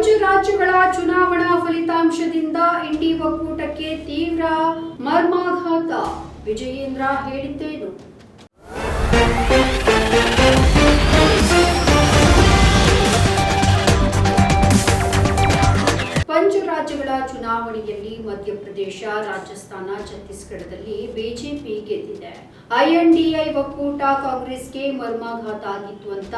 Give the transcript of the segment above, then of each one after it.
ಪಂಚ ರಾಜ್ಯಗಳ ಚುನಾವಣಾ ಫಲಿತಾಂಶದಿಂದ ಇಂಡಿ ಒಕ್ಕೂಟಕ್ಕೆ ತೀವ್ರ ಮರ್ಮಾಘಾತ. ವಿಜಯೇಂದ್ರ ಹೇಳಿದ್ದೇನು? ರಾಜ್ಯಗಳ ಚುನಾವಣೆಯಲ್ಲಿ ಮಧ್ಯಪ್ರದೇಶ, ರಾಜಸ್ಥಾನ, ಛತ್ತೀಸ್ಗಢದಲ್ಲಿ ಬಿಜೆಪಿ ಗೆದ್ದಿದೆ. ಐಎನ್ಡಿಐ ಒಕ್ಕೂಟ ಕಾಂಗ್ರೆಸ್ಗೆ ಮರ್ಮಾಘಾತ ಆಗಿತ್ತು ಅಂತ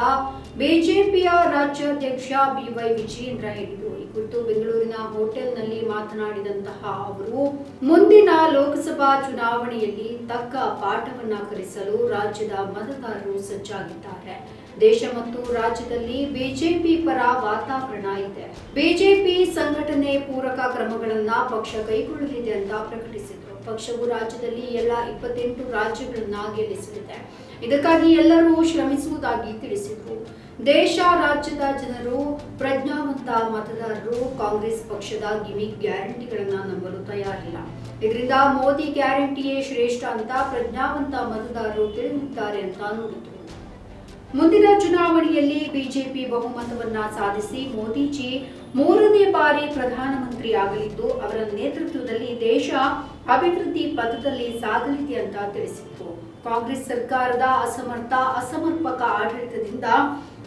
ಬಿಜೆಪಿಯ ರಾಜ್ಯಾಧ್ಯಕ್ಷ ಬಿವೈ ವಿಜಯೇಂದ್ರ ಹೇಳಿದರು. ಈ ಕುರಿತು ಬೆಂಗಳೂರಿನ ಹೋಟೆಲ್ನಲ್ಲಿ ಮಾತನಾಡಿದಂತಹ ಅವರು, ಮುಂದಿನ ಲೋಕಸಭಾ ಚುನಾವಣೆಯಲ್ಲಿ ತಕ್ಕ ಪಾಠವನ್ನ ಕಲಿಸಲು ರಾಜ್ಯದ ಮತದಾರರು ಸಜ್ಜಾಗಿದ್ದಾರೆ. ದೇಶ ಮತ್ತು ರಾಜ್ಯದಲ್ಲಿ ಬಿಜೆಪಿ ಪರ ವಾತಾವರಣ ಇದೆ. ಬಿಜೆಪಿ ಸಂಘಟನೆ ಪೂರಕ ಕ್ರಮಗಳನ್ನ ಪಕ್ಷ ಕೈಗೊಳ್ಳಲಿದೆ ಅಂತ ಪ್ರಕಟಿಸಿದರು. ಪಕ್ಷವು ರಾಜ್ಯದಲ್ಲಿ ಎಲ್ಲ ಇಪ್ಪತ್ತೆಂಟು ರಾಜ್ಯಗಳನ್ನ ಗೆಲ್ಲಿಸಲಿದೆ. ಇದಕ್ಕಾಗಿ ಎಲ್ಲರೂ ಶ್ರಮಿಸುವುದಾಗಿ ತಿಳಿಸಿದರು. ದೇಶ, ರಾಜ್ಯದ ಜನರು, ಪ್ರಜ್ಞಾವಂತ ಮತದಾರರು, ಕಾಂಗ್ರೆಸ್ ಪಕ್ಷದ ಗಿಮಿಕ್ ಗ್ಯಾರಂಟಿಗಳನ್ನ ನಂಬಲು ತಯಾರಿಲ್ಲ. ಇದರಿಂದ ಮೋದಿ ಗ್ಯಾರಂಟಿಯೇ ಶ್ರೇಷ್ಠ ಅಂತ ಪ್ರಜ್ಞಾವಂತ ಮತದಾರರು ತಿಳಿದಿದ್ದಾರೆ ಅಂತ ನುಡಿದರು. ಮುಂದಿನ ಚುನಾವಣೆಯಲ್ಲಿ ಬಿಜೆಪಿ ಬಹುಮತವನ್ನ ಸಾಧಿಸಿ ಮೋದಿಜಿ ಮೂರನೇ ಬಾರಿ ಪ್ರಧಾನಮಂತ್ರಿ ಆಗಲಿದ್ದು, ಅವರ ನೇತೃತ್ವದಲ್ಲಿ ದೇಶ ಅಭಿವೃದ್ಧಿ ಪಥದಲ್ಲಿ ಸಾಗಲಿದೆ ಅಂತ ತಿಳಿಸಿತ್ತು. ಕಾಂಗ್ರೆಸ್ ಸರ್ಕಾರದ ಅಸಮರ್ಥ, ಅಸಮರ್ಪಕ ಆಡಳಿತದಿಂದ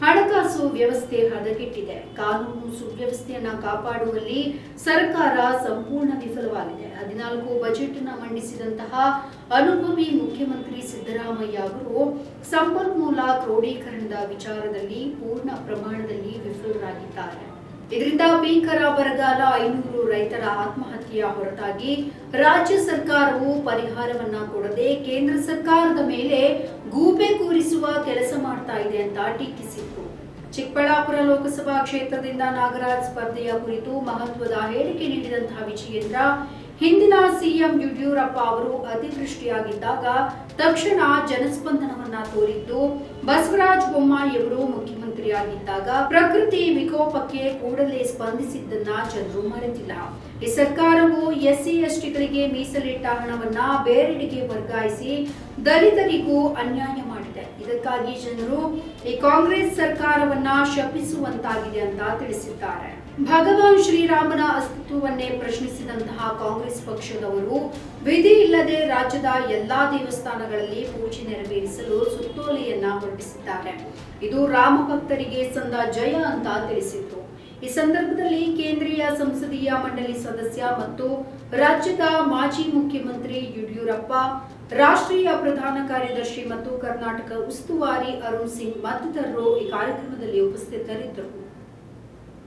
ಹಣಕಾಸು ವ್ಯವಸ್ಥೆ ಹದಗೆಟ್ಟಿದೆ. ಕಾನೂನು ಸುವ್ಯವಸ್ಥೆಯನ್ನ ಕಾಪಾಡುವಲ್ಲಿ ಸರ್ಕಾರ ಸಂಪೂರ್ಣ ವಿಫಲವಾಗಿದೆ. ಹದಿನಾಲ್ಕು ಬಜೆಟ್ನ ಮಂಡಿಸಿದಂತಹ ಅನುಭವಿ ಮುಖ್ಯಮಂತ್ರಿ ಸಿದ್ದರಾಮಯ್ಯ ಅವರು ಸಂಪನ್ಮೂಲ ಕ್ರೋಢೀಕರಣದ ವಿಚಾರದಲ್ಲಿ ಪೂರ್ಣ ಪ್ರಮಾಣದಲ್ಲಿ ವಿಫಲರಾಗಿದ್ದಾರೆ. ಇದರಿಂದ ಭೀಕರ ಬರಗಾಲ ಐನೂರು ರೈತರ ಆತ್ಮಹತ್ಯೆಯ ಹೊರತಾಗಿ ರಾಜ್ಯ ಸರ್ಕಾರವು ಪರಿಹಾರವನ್ನ ಕೊಡದೆ ಕೇಂದ್ರ ಸರ್ಕಾರದ ಮೇಲೆ ಗೂಬೆ ಕೂರಿಸುವ ಕೆಲಸ ಮಾಡ್ತಾ ಇದೆ ಅಂತ ಟೀಕಿಸಿತ್ತು. ಚಿಕ್ಕಬಳ್ಳಾಪುರ ಲೋಕಸಭಾ ಕ್ಷೇತ್ರದಿಂದ ನಾಗರಾಜ್ ಸ್ಪರ್ಧೆಯ ಕುರಿತು ಮಹತ್ವದ ಹೇಳಿಕೆ ನೀಡಿದಂತಹ ವಿಜಯೇಂದ್ರ ಹಿಂದಿನ ಸಿಎಂ ಯಡಿಯೂರಪ್ಪ ಅವರು ಅತಿವೃಷ್ಟಿಯಾಗಿದ್ದಾಗ ತಕ್ಷಣ ಜನಸ್ಪಂದನವನ್ನ ತೋರಿದ್ದು ಬಸವರಾಜ ಬೊಮ್ಮಾಯಿಯವರು ಮುಖ್ಯಮಂತ್ರಿಯಾಗಿದ್ದಾಗ ಪ್ರಕೃತಿ ವಿಕೋಪಕ್ಕೆ ಕೂಡಲೇ ಸ್ಪಂದಿಸಿದ್ದನ್ನ ಜನರು ಮರೆತಿಲ್ಲ. ಈ ಸರ್ಕಾರವು ಎಸ್ಸಿ ಎಸ್ಟಿಗಳಿಗೆ ಮೀಸಲಿಟ್ಟ ಹಣವನ್ನ ಬೇರೆಡೆಗೆ ವರ್ಗಾಯಿಸಿ ದಲಿತರಿಗೂ ಅನ್ಯಾಯ ಮಾಡಿದೆ. ಇದಕ್ಕಾಗಿ ಜನರು ಈ ಕಾಂಗ್ರೆಸ್ ಸರ್ಕಾರವನ್ನ ಶಪಿಸುವಂತಾಗಿದೆ ಅಂತ ತಿಳಿಸಿದ್ದಾರೆ. ಭಗವಾನ್ ಶ್ರೀರಾಮನ ಅಸ್ತಿತ್ವವನ್ನೇ ಪ್ರಶ್ನಿಸಿದಂತಹ ಕಾಂಗ್ರೆಸ್ ಪಕ್ಷದವರು, ವಿಧಿ ಇಲ್ಲದೆ ರಾಜ್ಯದ ಎಲ್ಲಾ ದೇವಸ್ಥಾನಗಳಲ್ಲಿ ಪೂಜೆ ನೆರವೇರಿಸಲು ಸುತ್ತೋಲೆಯನ್ನ ಹೊರಡಿಸಿದ್ದಾರೆ. ಇದು ರಾಮ ಭಕ್ತರಿಗೆ ಸಂದ ಜಯ ಅಂತ ತಿಳಿಸಿತ್ತು. ಈ ಸಂದರ್ಭದಲ್ಲಿ ಕೇಂದ್ರೀಯ ಸಂಸದೀಯ ಮಂಡಳಿ ಸದಸ್ಯ ಮತ್ತು ರಾಜ್ಯದ ಮಾಜಿ ಮುಖ್ಯಮಂತ್ರಿ ಯಡಿಯೂರಪ್ಪ, ರಾಷ್ಟ್ರೀಯ ಪ್ರಧಾನ ಕಾರ್ಯದರ್ಶಿ ಮತ್ತು ಕರ್ನಾಟಕ ಉಸ್ತುವಾರಿ ಅರುಣ್ ಸಿಂಗ್ ಮತ್ತಿತರರು ಈ ಕಾರ್ಯಕ್ರಮದಲ್ಲಿ ಉಪಸ್ಥಿತರಿದ್ದರು.